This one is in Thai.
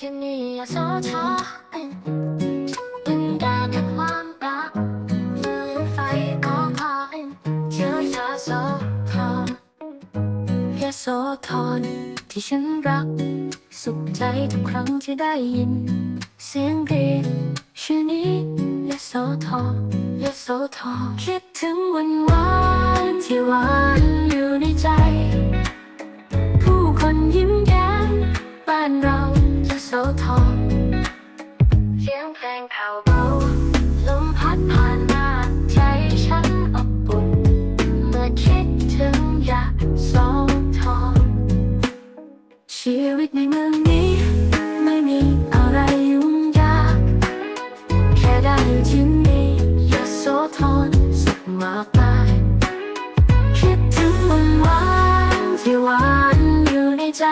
แค่นี้อย่าโซทอเป็นการแค่ความรักมือไฟก็พอเชื่ออย่าโซทอยาโสธรที่ฉันรัก สุขใจทุกครั้งที่ได้ยิน เสียงเรียกชื่อนี้ยาโสธรยาโสธรคิดถึงวันวานที่วาน ทองเสียงเพลงเผาวเบา ลมพัดผ่านมาใจฉันอบอุ่น เมื่อคิดถึงอยากสองทอง ชีวิตในเมืองนี้ ไม่มีอะไรยุ่งยาก แค่ได้อยู่ที่นี่อย่าโสธนสุขมากมายคิดถึงมุมหวานที่หวานอยู่ในใจ